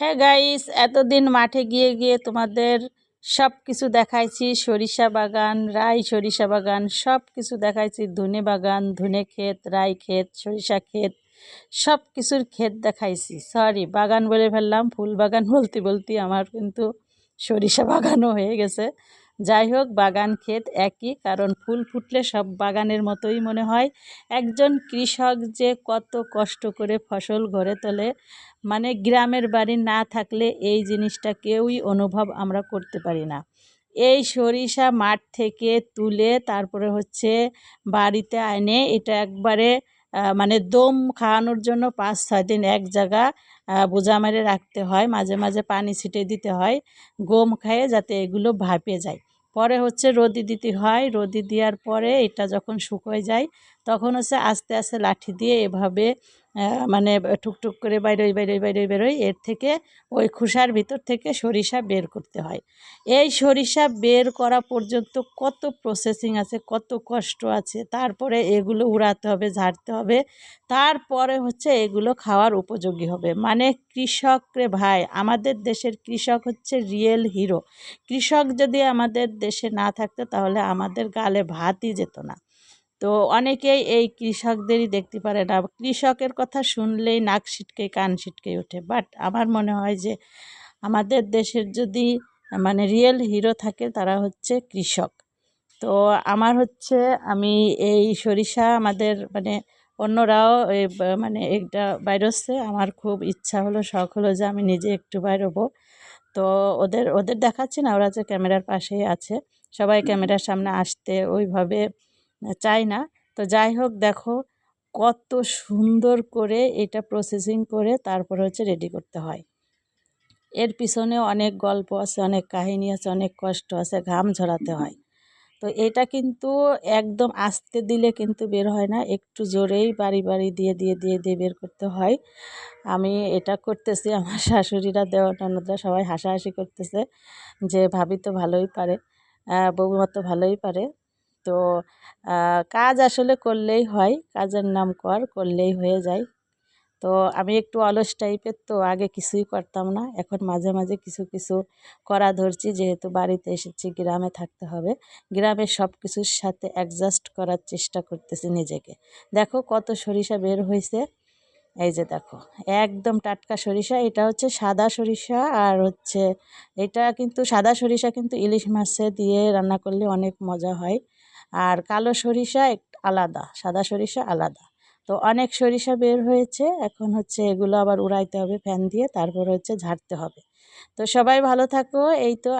হ্যাঁ গাইস এতদিন মাঠে গিয়ে গিয়ে তোমাদের সব কিছু দেখাইছি। সরিষা বাগান, রাই সরিষা বাগান সব কিছু দেখাইছি। ধুনে বাগান, ধুনে ক্ষেত, রাই ক্ষেত, সরিষা ক্ষেত সব কিছুর ক্ষেত দেখাইছি। সরি বাগান বলে ফেললাম, ফুল বাগান বলতে বলতে আমার কিন্তু সরিষা বাগানও হয়ে গেছে। যাই হোক বাগান ক্ষেত একই, কারণ ফুল ফুটলে সব বাগানের মতোই মনে হয়। একজন কৃষক যে কত কষ্ট করে ফসল ঘরে তোলে মানে গ্রামের বাড়ি না থাকলে এই জিনিসটা কেউই অনুভব আমরা করতে পারি না। এই সরিষা মাঠ থেকে তুলে তারপরে হচ্ছে বাড়িতে আনে এটা একবারে মানে দম খাওয়ানোর জন্য পাঁচ, ছয় দিন এক জায়গা বোঝা মেরে রাখতে হয়, মাঝে মাঝে পানি ছিটে দিতে হয়, গম খায়ে যাতে এগুলো ভাপে যায়। পরে হচ্ছে রোদি দিতে হয়, রোদি দেওয়ার পরে এটা যখন শুকোয় যায়, তখন হচ্ছে আস্তে আস্তে লাঠি দিয়ে এভাবে মানে টুকটুক করে বাইরোই বাইরোই বাইরোই বেরোই। এর থেকে ওই খোসার ভিতর থেকে সরিষা বের করতে হয়। এই সরিষা বের করা পর্যন্ত কত প্রসেসিং আছে, কত কষ্ট আছে, তারপরে এগুলো উড়াতে হবে, ঝাড়তে হবে। তারপরে হচ্ছে এগুলো খাওয়ার উপযোগী হবে। মানে কৃষক রে ভাই, আমাদের দেশের কৃষক হচ্ছে রিয়েল হিরো কৃষক যদি আমাদের দেশে না থাকতো, তাহলে আমাদের গালে ভাতই যেত না। তো অনেকেই এই কৃষকদেরই দেখতে পারে না। কৃষকের কথা শুনলেই নাক ছিটকে কান ছিটকে ওঠে। বাট আমার মনে হয় যে আমাদের দেশের যদি মানে রিয়েল হিরো থাকে তারা হচ্ছে কৃষক। তো আমার হচ্ছে আমি এই সরিষা আমাদের মানে অন্যরাও মানে এটা বাইরছে আমার খুব ইচ্ছা হলো শখ হলো যে আমি নিজে একটু বাইরবো তো ওদের ওদের দেখাচ্ছি না ওরা যে ক্যামেরার পাশেই আছে। সবাই ক্যামেরার সামনে আসতে ওইভাবে চাই না। তো যাই হোক, দেখো কত সুন্দর করে এটা প্রসেসিং করে তারপর হচ্ছে রেডি করতে হয়। এর পিছনে অনেক গল্প আছে, অনেক কাহিনী আছে, অনেক কষ্ট আছে, ঘাম ঝরাতে হয়। তো এটা কিন্তু একদম আস্তে দিলে কিন্তু বের হয় না, একটু জোরেই বাড়ি বাড়ি দিয়ে দিয়ে দিয়ে দিয়ে বের করতে হয়। আমি এটা করতেছি, আমার শাশুড়িরা, দেওয়া ননদরা সবাই হাসাহাসি করতেছে যে, ভাবি তো ভালোই পারে বৌমা তো ভালোই পারে। তো কাজ আসলে করলেই হয়, কাজের নাম কর, করলেই হয়ে যায়। তো আমি একটু অলস টাইপের তো আগে কিছুই করতাম না, এখন মাঝে মাঝে কিছু কিছু করা ধরছি, যেহেতু বাড়িতে এসেছি, গ্রামে থাকতে হবে। গ্রামে সব কিছুর সাথে অ্যাডজাস্ট করার চেষ্টা করতেছি নিজেকে। দেখো কত সরিষা বের হয়েছে এই যে দেখো, একদম টাটকা সরিষা, এটা হচ্ছে সাদা সরিষা আর হচ্ছে এটা কিন্তু সাদা সরিষা কিন্তু ইলিশ মাছে দিয়ে রান্না করলে অনেক মজা হয়। আর কালো সরিষা এক- আলাদা, সাদা সরিষা আলাদা। তো অনেক সরিষা বের হয়েছে, এখন হচ্ছে এগুলো আবার উড়াইতে হবে, ফ্যান দিয়ে, তারপর হচ্ছে ঝাড়তে হবে। তো সবাই ভালো থাকো, এই তো